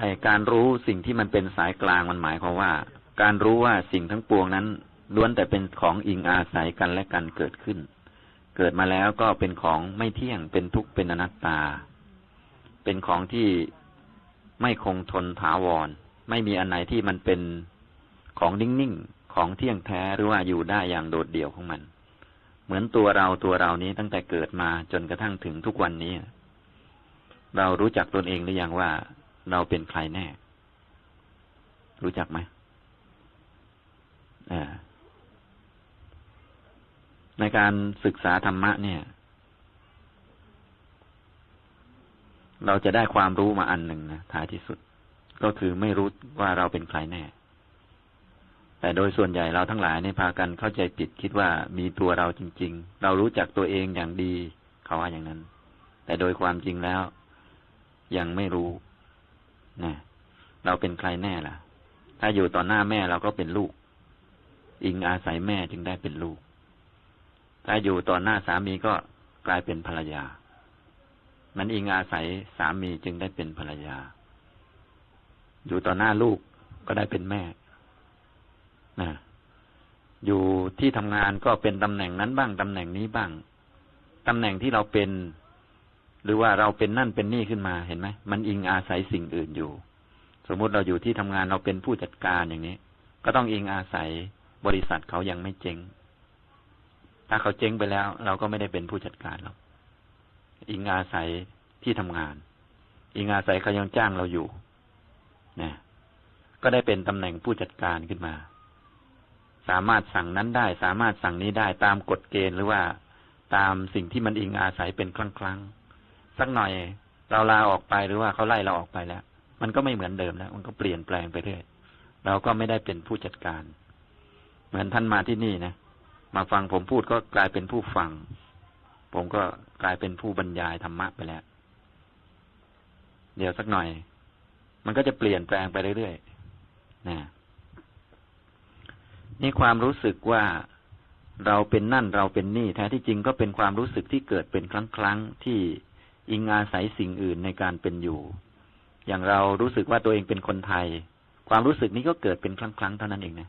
ไอการรู้สิ่งที่มันเป็นสายกลางมันหมายความว่า การรู้ว่าสิ่งทั้งปวงนั้นล้วนแต่เป็นของอิงอาศัยกันและกันเกิดขึ้น เกิดมาแล้วก็เป็นของไม่เที่ยงเป็นทุกข์เป็นอนัตตา เป็นของที่ไม่คงทนถาวร ไม่มีอันไหนที่มันเป็นของนิ่งๆของเที่ยงแท้หรือว่าอยู่ได้อย่างโดดเดี่ยวของมัน เหมือนตัวเราตัวเรานี้ตั้งแต่เกิดมาจนกระทั่งถึงทุกวันนี้ เรารู้จักตนเองหรือยังว่า เราเป็นใครแน่ รู้จักไหมในการศึกษาธรรมะเนี่ย เราจะได้ความรู้มาอันหนึ่งนะท้ายที่สุด ก็คือไม่รู้ว่าเราเป็นใครแน่ แต่โดยส่วนใหญ่เราทั้งหลายเนี่ยพากันเข้าใจผิดคิดว่ามีตัวเราจริง ๆ เรารู้จักตัวเองอย่างดี เขาว่าอย่างนั้น แต่โดยความจริงแล้ว ยังไม่รู้ นะเราเป็นใครแน่ล่ะ ถ้าอยู่ต่อหน้าแม่เราก็เป็นลูก อิงอาศัยแม่จึงได้เป็นลูก ถ้าอยู่ต่อหน้าสามีก็กลายเป็นภรรยา มันอิงอาศัยสามีจึงได้เป็นภรรยา อยู่ต่อหน้าลูกก็ได้เป็นแม่นะอยู่ที่ทำงานก็เป็นตำแหน่งนั้นบ้างตำแหน่งนี้บ้างตำแหน่งที่เราเป็น หรือว่าเราเป็นนั่นเป็นนี่ขึ้นมาเห็นไหมมันอิงอาศัยสิ่งอื่นอยู่ สมมุติเราอยู่ที่ทำงานเราเป็นผู้จัดการอย่างนี้ ก็ต้องอิงอาศัยบริษัทเขายังไม่เจ๊ง ถ้าเขาเจ๊งไปแล้ว เราก็ไม่ได้เป็นผู้จัดการหรอกอิงอาศัยที่ทำงาน อิงอาศัยเขายังจ้างเราอยู่นะก็ได้เป็นตำแหน่งผู้จัดการขึ้นมา สามารถสั่งนั้นได้ สามารถสั่งนี้ได้ตามกฎเกณฑ์หรือว่าตามสิ่งที่มันอิงอาศัยเป็นครั้งครั้ง สักหน่อย เราลาออกไปหรือว่าเขาไล่เราออกไปแล้ว มันก็ไม่เหมือนเดิมแล้ว มันก็เปลี่ยนแปลงไปเรื่อยเราก็ไม่ได้เป็นผู้จัดการ เหมือนท่านมาที่นี่นะมาฟังผมพูดก็กลายเป็นผู้ฟัง ผมก็กลายเป็นผู้บรรยายธรรมะไปแล้ว เดี๋ยวสักหน่อย มันก็จะเปลี่ยนแปลงไปเรื่อยๆนะนี่ความรู้สึกว่าเราเป็นนั่นเราเป็นนี่แท้ที่จริงก็เป็นความรู้สึกที่เกิดเป็นครั้งครั้งที่ อิงอาศัยสิ่งอื่นในการเป็นอยู่ อย่างเรารู้สึกว่าตัวเองเป็นคนไทย ความรู้สึกนี้ก็เกิดเป็นครั้งครั้งเท่านั้นเองนะ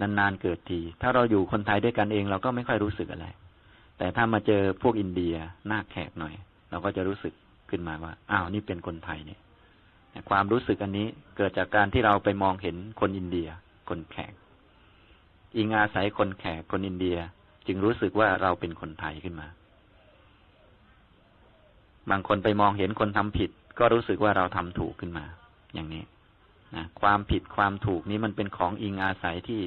นานๆเกิดที ถ้าเราอยู่คนไทยด้วยกันเองเราก็ไม่ค่อยรู้สึกอะไร แต่ถ้ามาเจอพวกอินเดียหน้าแขกหน่อย เราก็จะรู้สึกขึ้นมาว่าอ้าวนี่เป็นคนไทยเนี่ยความรู้สึกอันนี้เกิดจากการที่เราไปมองเห็นคนอินเดีย คนแขก อิงอาศัยคนแขกคนอินเดีย จึงรู้สึกว่าเราเป็นคนไทยขึ้นมา บางคนไปมองเห็นคนทำผิด ก็รู้สึกว่าเราทำถูกขึ้นมา อย่างนี้นะความผิดความถูกนี้มันเป็นของอิงอาศัยที่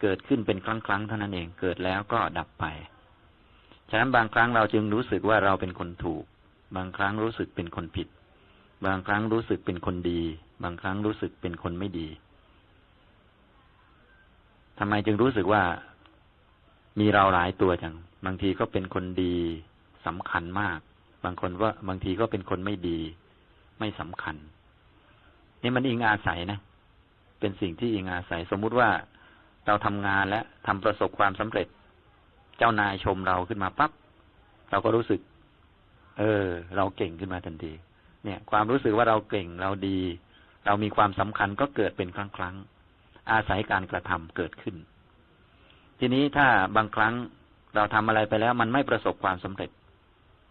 เกิดขึ้นเป็นครั้งครั้งเท่านั้นเองเกิดแล้วก็ดับไป ฉะนั้นบางครั้งเราจึงรู้สึกว่าเราเป็นคนถูก บางครั้งรู้สึกเป็นคนผิด บางครั้งรู้สึกเป็นคนดี บางครั้งรู้สึกเป็นคนไม่ดีทำไมจึงรู้สึกว่ามีเราหลายตัวจัง บางทีก็เป็นคนดีสำคัญมาก บางคนว่าบางทีก็เป็นคนไม่ดี ไม่สำคัญ นี่มันอิงอาศัยนะ เป็นสิ่งที่อิงอาศัย สมมุติว่าเราทำงานและทำประสบความสำเร็จ เจ้านายชมเราขึ้นมาปั๊บเราก็รู้สึก เออ เราเก่งขึ้นมาทันที เนี่ย ความรู้สึกว่าเราเก่งเราดี เรามีความสำคัญก็เกิดเป็นครั้งครั้งอาศัยการกระทำเกิดขึ้น ทีนี้ถ้าบางครั้งเราทำอะไรไปแล้ว มันไม่ประสบความสำเร็จ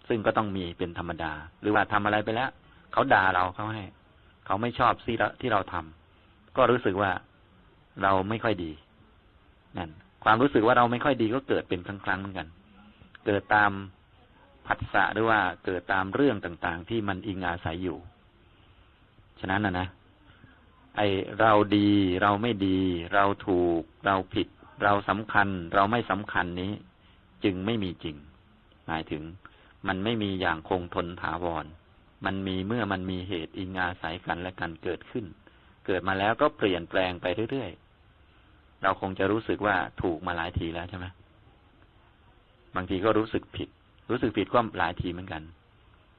ซึ่งก็ต้องมีเป็นธรรมดา หรือว่าทำอะไรไปแล้วเขาด่าเราเขาให้ เขาไม่ชอบสิ่ที่เราทำก็รู้สึกว่าเราไม่ค่อยดีนั่นความรู้สึกว่าเราไม่ค่อยดีก็เกิดเป็นครั้งๆเหมือนกัน เกิดตามผัสสะหรือว่าเกิดตามเรื่องต่างๆ ที่มันอิงอาศัยอยู่ ฉะนั้นนะนะไอเราดีเราไม่ดี เราถูก เราผิด เราสำคัญ เราไม่สำคัญนี้ จึงไม่มีจริง หมายถึง มันไม่มีอย่างคงทนถาวร มันมีเมื่อมันมีเหตุอิงอาศัยกันและกันเกิดขึ้น เกิดมาแล้วก็เปลี่ยนแปลงไปเรื่อยๆ เราคงจะรู้สึกว่าถูกมาหลายทีแล้วใช่ไหมบางทีก็รู้สึกผิด รู้สึกผิดก็หลายทีเหมือนกัน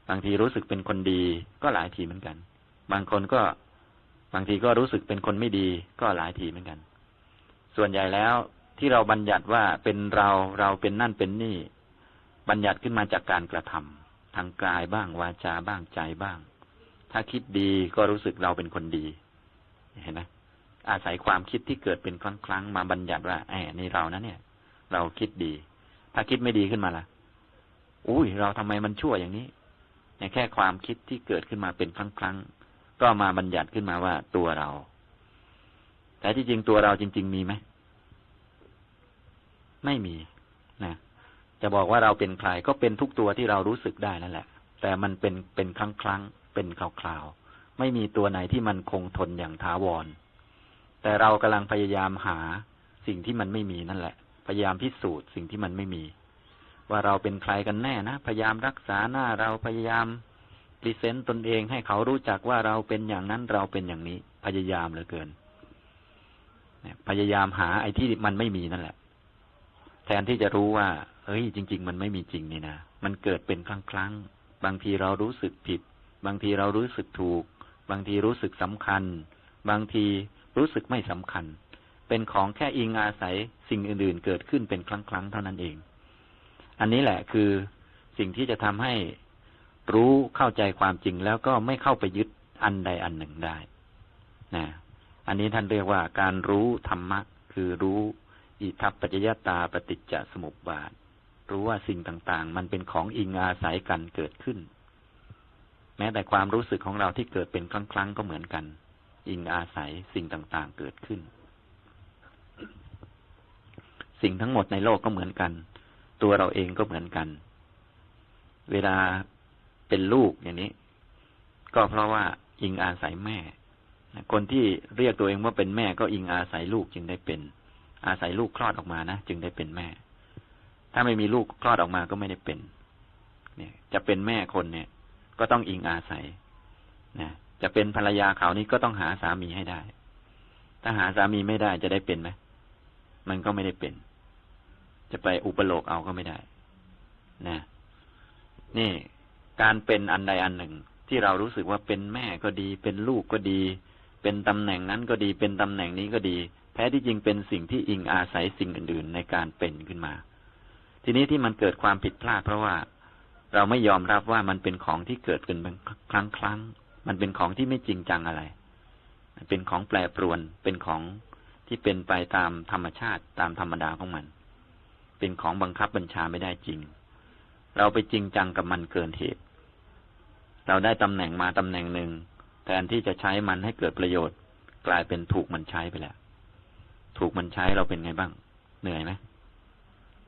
บางทีรู้สึกเป็นคนดีก็หลายทีเหมือนกัน บางคนก็บางทีก็รู้สึกเป็นคนไม่ดีก็หลายทีเหมือนกัน ส่วนใหญ่แล้วที่เราบัญญัติว่าเป็นเราเราเป็นนั่นเป็นนี่ บัญญัติขึ้นมาจากการกระทำทางกายบ้างวาจาบ้างใจบ้าง ถ้าคิดดีก็รู้สึกเราเป็นคนดี เห็นไหมอาศัยความคิดที่เกิดเป็นครั้งครั้งมาบัญญัติว่าไอ้นี่เรานะเนี่ย เราคิดดี ถ้าคิดไม่ดีขึ้นมาล่ะ อุ้ยเราทำไมมันชั่วอย่างนี้เนี่ยแค่ความคิดที่เกิดขึ้นมาเป็นครั้งครั้งก็มาบัญญัติขึ้นมาว่าตัวเรา แต่ที่จริงตัวเราจริง ๆ มีไหม ไม่มี จะบอกว่าเราเป็นใครก็เป็นทุกตัวที่เรารู้สึกได้นั่นแหละ แต่มันเป็นเป็นครั้งครั้งเป็นคราวๆไม่มีตัวไหนที่มันคงทนอย่างถาวร แต่เรากำลังพยายามหาสิ่งที่มันไม่มีนั่นแหละ พยายามพิสูจน์สิ่งที่มันไม่มี ว่าเราเป็นใครกันแน่นะพยายามรักษาหน้าเราพยายามพรีเซนต์ตนเองให้เขารู้จักว่าเราเป็นอย่างนั้นเราเป็นอย่างนี้ พยายามเหลือเกินพยายามหาไอ้ที่มันไม่มีนั่นแหละ แทนที่จะรู้ว่า เฮ้ยจริง ๆ มันไม่มีจริงนี่นะมันเกิดเป็นครั้งครั้งบางทีเรารู้สึกผิด บางทีเรารู้สึกถูก บางทีรู้สึกสำคัญ บางทีรู้สึกไม่สำคัญ เป็นของแค่อิงอาศัยสิ่งอื่น ๆ เกิดขึ้นเป็นครั้งครั้งเท่านั้นเอง อันนี้แหละคือสิ่งที่จะทำให้รู้เข้าใจความจริงแล้วก็ไม่เข้าไปยึดอันใดอันหนึ่งได้นะอันนี้ท่านเรียกว่าการรู้ธรรมะ คือรู้อิทัปปัจจยตาปฏิจจสมุปบาท รู้ว่าสิ่งต่างๆ มันเป็นของอิงอาศัยกันเกิดขึ้น แม้แต่ความรู้สึกของเราที่เกิดเป็นครั้งๆก็เหมือนกัน อิงอาศัยสิ่งต่างๆเกิดขึ้น สิ่งทั้งหมดในโลกก็เหมือนกัน ตัวเราเองก็เหมือนกัน เวลาเป็นลูกอย่างนี้ ก็เพราะว่าอิงอาศัยแม่คนที่เรียกตัวเองว่าเป็นแม่ก็อิงอาศัยลูกจึงได้เป็น อาศัยลูกคลอดออกมานะจึงได้เป็นแม่ ถ้าไม่มีลูกคลอดออกมาก็ไม่ได้เป็น เนี่ย จะเป็นแม่คนเนี่ย ก็ต้องอิงอาศัยนะจะเป็นภรรยาเขานี่ก็ต้องหาสามีให้ได้ ถ้าหาสามีไม่ได้จะได้เป็นไหมมันก็ไม่ได้เป็น จะไปอุปโลกเอาก็ไม่ได้ นะ นี่การเป็นอันใดอันหนึ่ง ที่เรารู้สึกว่าเป็นแม่ก็ดี เป็นลูกก็ดี เป็นตำแหน่งนั้นก็ดี เป็นตำแหน่งนี้ก็ดี แท้ที่จริงเป็นสิ่งที่อิงอาศัยสิ่งอื่น ๆ ในการเป็นขึ้นมา ทีนี้ที่มันเกิดความผิดพลาดเพราะว่าเราไม่ยอมรับว่ามันเป็นของที่เกิดขึ้นเป็นครั้งครั้ง มันเป็นของที่ไม่จริงจังอะไร เป็นของแปรปรวน เป็นของที่เป็นไปตามธรรมชาติตามธรรมดาของมัน เป็นของบังคับบัญชาไม่ได้จริง เราไปจริงจังกับมันเกินเหตุ เราได้ตำแหน่งมาตำแหน่งหนึ่งแทนที่จะใช้มันให้เกิดประโยชน์ กลายเป็นถูกมันใช้ไปแล้ว ถูกมันใช้เราเป็นไงบ้าง เหนื่อยไหม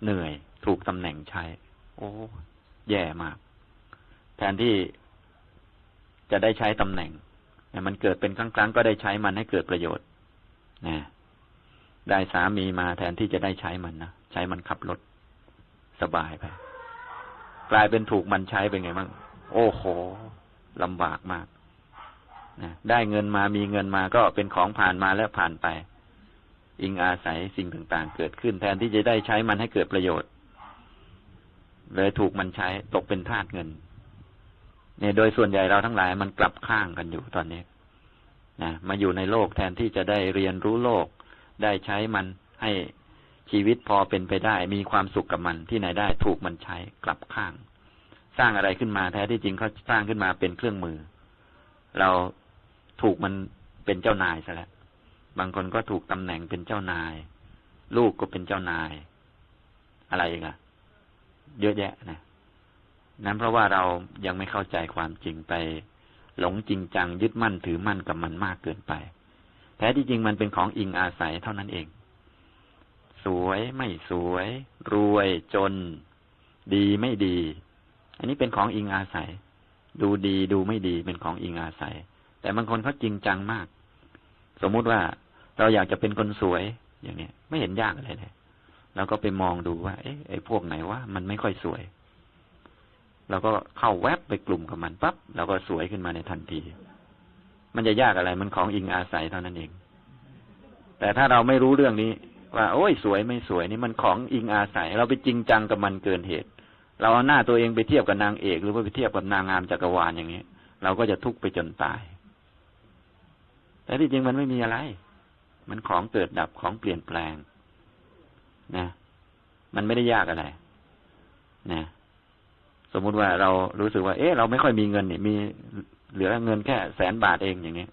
เหนื่อย ถูกตำแหน่งใช้ โอ้ แย่มาก แทนที่จะได้ใช้ตำแหน่งมันเกิดเป็นครั้งครั้งก็ได้ใช้มันให้เกิดประโยชน์นะได้สามีมาแทนที่จะได้ใช้มันนะใช้มันขับรถสบายไป กลายเป็นถูกมันใช้เป็นไงบ้างโอ้โหลำบากมากนะได้เงินมามีเงินมาก็เป็นของผ่านมาแล้วผ่านไป อิงอาศัยสิ่งต่างๆ เกิดขึ้น แทนที่จะได้ใช้มันให้เกิดประโยชน์ เลยถูกมันใช้ตกเป็นทาสเงิน เนี่ยโดยส่วนใหญ่เราทั้งหลายมันกลับข้างกันอยู่ตอนนี้นะมาอยู่ในโลกแทนที่จะได้เรียนรู้โลก ได้ใช้มันให้ชีวิตพอเป็นไปได้ มีความสุขกับมันที่ไหนได้ ถูกมันใช้กลับข้าง สร้างอะไรขึ้นมาแท้ที่จริงเขาสร้างขึ้นมาเป็นเครื่องมือ เราถูกมันเป็นเจ้านายซะแล้วบางคนก็ถูกตำแหน่งเป็นเจ้านาย ลูกก็เป็นเจ้านาย อะไรอีกอะ เยอะแยะนะนั้นเพราะว่าเรายังไม่เข้าใจความจริงไปหลงจริงจังยึดมั่นถือมั่นกับมันมากเกินไป แท้ที่จริงมันเป็นของอิงอาศัยเท่านั้นเอง สวยไม่สวย รวยจน ดีไม่ดี อันนี้เป็นของอิงอาศัย ดูดีดูไม่ดีเป็นของอิงอาศัย แต่บางคนเขาจริงจังมาก สมมุติว่าเราอยากจะเป็นคนสวยอย่างนี้ไม่เห็นยากอะไรเลย เราก็ไปมองดูว่า เอ๊ะไอ้พวกไหนว่ามันไม่ค่อยสวย เราก็เข้าแวบไปกลุ่มกับมันปั๊บเราก็สวยขึ้นมาในทันที มันจะยากอะไร มันของอิงอาศัยเท่านั้นเอง แต่ถ้าเราไม่รู้เรื่องนี้ ว่า โอ้ยสวยไม่สวยนี่มันของอิงอาศัย เราไปจริงจังกับมันเกินเหตุ เราเอาหน้าตัวเองไปเทียบกับนางเอก หรือว่าไปเทียบกับนางงามจักรวาลอย่างนี้เราก็จะทุกข์ไปจนตาย แต่ที่จริงมันไม่มีอะไร มันของเกิดดับของเปลี่ยนแปลง นะ มันไม่ได้ยากอะไรนะสมมุติว่าเรารู้สึกว่า เอ๊ะเราไม่ค่อยมีเงินเนี่ยมีเหลือเงินแค่แสนบาทเองอย่างนี้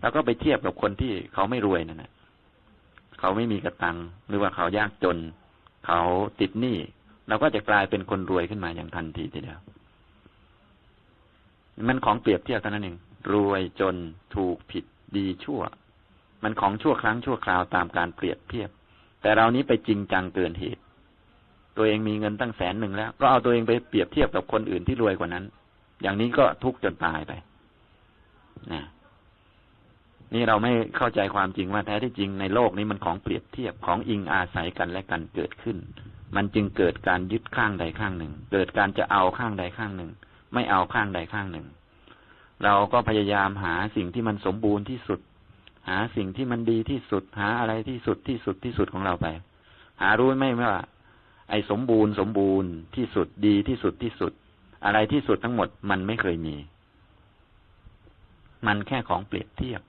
เราก็ไปเทียบกับคนที่เขาไม่รวยนั่นแหละเขาไม่มีกระตังหรือว่าเขายากจน เขาติดหนี้เราก็จะกลายเป็นคนรวยขึ้นมาอย่างทันทีทีเดียวมันของเปรียบเทียบเท่านั้นเองรวยจนถูกผิดดีชั่ว มันของชั่วครั้งชั่วคราวตามการเปรียบเทียบ แต่เรานี้ไปจริงจังเกินเหตุ ตัวเองมีเงินตั้งแสนหนึ่งแล้ว ก็เอาตัวเองไปเปรียบเทียบกับคนอื่นที่รวยกว่านั้น อย่างนี้ก็ทุกข์จนตายไปนะนี่เราไม่เข้าใจความจริงว่าแท้ที่จริงในโลกนี้มันของเปรียบเทียบของอิงอาศัยกันและกันเกิดขึ้น มันจึงเกิดการยึดข้างใดข้างหนึ่ง เกิดการจะเอาข้างใดข้างหนึ่ง ไม่เอาข้างใดข้างหนึ่ง เราก็พยายามหาสิ่งที่มันสมบูรณ์ที่สุด หาสิ่งที่มันดีที่สุดหาอะไรที่สุดที่สุดที่สุดของเราไป หารู้ไหมว่าไอ้สมบูรณ์สมบูรณ์ที่สุดดีที่สุดที่สุด อะไรที่สุดทั้งหมดมันไม่เคยมี มันแค่ของเปรียบเทียบ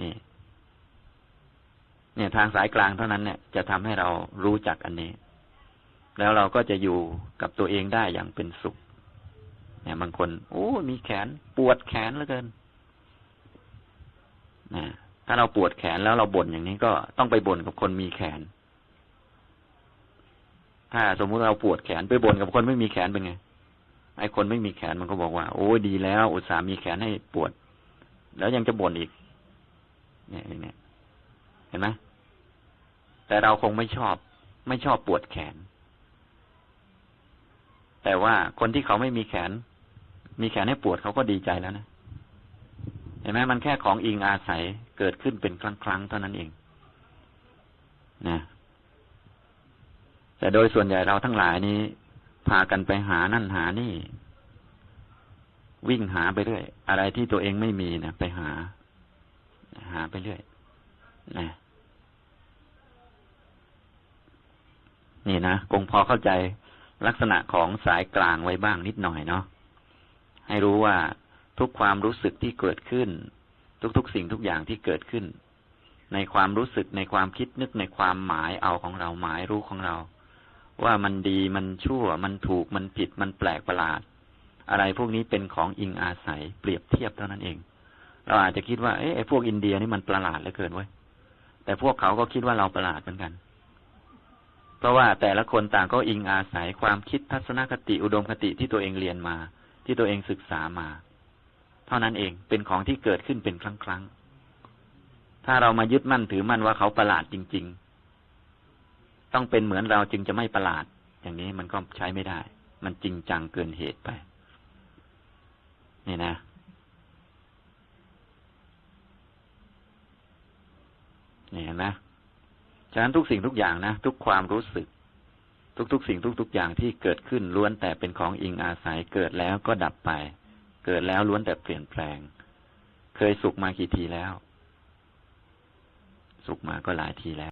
นี่เนี่ยทางสายกลางเท่านั้นเนี่ยจะทำให้เรารู้จักอันนี้ แล้วเราก็จะอยู่กับตัวเองได้อย่างเป็นสุข เนี่ยบางคน โอ้ มีแขนปวดแขนเหลือเกิน นะถ้าเราปวดแขนแล้วเราบ่นอย่างนี้ก็ต้องไปบ่นกับคนมีแขน ถ้าสมมุติเราปวดแขนไปบ่นกับคนไม่มีแขนเป็นไง ไอ้คนไม่มีแขนมันก็บอกว่า โอ้ดีแล้ว อุตส่าห์มีแขนให้ปวด แล้วยังจะบ่นอีก เนี่ยเนี่ยเห็นไหมแต่เราคงไม่ชอบ ไม่ชอบปวดแขน แต่ว่าคนที่เขาไม่มีแขน มีแขนให้ปวดเขาก็ดีใจแล้วนะเห็นไหมมันแค่ของอิงอาศัยเกิดขึ้นเป็นครั้งครั้งเท่านั้นเองนะแต่โดยส่วนใหญ่เราทั้งหลายนี้ พากันไปหานั่นหานี่ วิ่งหาไปเรื่อย อะไรที่ตัวเองไม่มีนะไปหา หาไปเรื่อยนะนี่นะคงพอเข้าใจลักษณะของสายกลางไว้บ้างนิดหน่อยเนาะให้รู้ว่า ทุกความรู้สึกที่เกิดขึ้น ทุกๆสิ่งทุกอย่างที่เกิดขึ้น ในความรู้สึกในความคิดนึกในความหมายเอาของเราหมายรู้ของเรา ว่ามันดีมันชั่ว มันถูกมันผิดมันแปลกประหลาด อะไรพวกนี้เป็นของอิงอาศัยเปรียบเทียบเท่านั้นเอง เราอาจจะคิดว่าเอ๊ะไอ้พวกอินเดียนี่มันประหลาดเหลือเกินเว้ยแต่พวกเขาก็คิดว่าเราประหลาดเหมือนกัน เพราะว่าแต่ละคนต่างก็อิงอาศัยความคิดทัศนคติอุดมคติที่ตัวเองเรียนมา ที่ตัวเองศึกษามา เท่านั้นเอง เป็นของที่เกิดขึ้นเป็นครั้งครั้ง ถ้าเรามายึดมั่นถือมั่นว่าเขาประหลาดจริง ๆ ต้องเป็นเหมือนเราจึงจะไม่ประหลาด อย่างนี้มันก็ใช้ไม่ได้ มันจริงจังเกินเหตุไป นี่นะนี่เห็นไหมฉะนั้นทุกสิ่งทุกอย่างนะ ทุกความรู้สึก ทุกๆ สิ่งทุก ๆ อย่างที่เกิดขึ้นล้วนแต่เป็นของอิงอาศัยเกิดแล้วก็ดับไป เกิดแล้วล้วนแต่เปลี่ยนแปลง เคยสุขมากี่ทีแล้ว สุขมาก็หลายทีแล้ว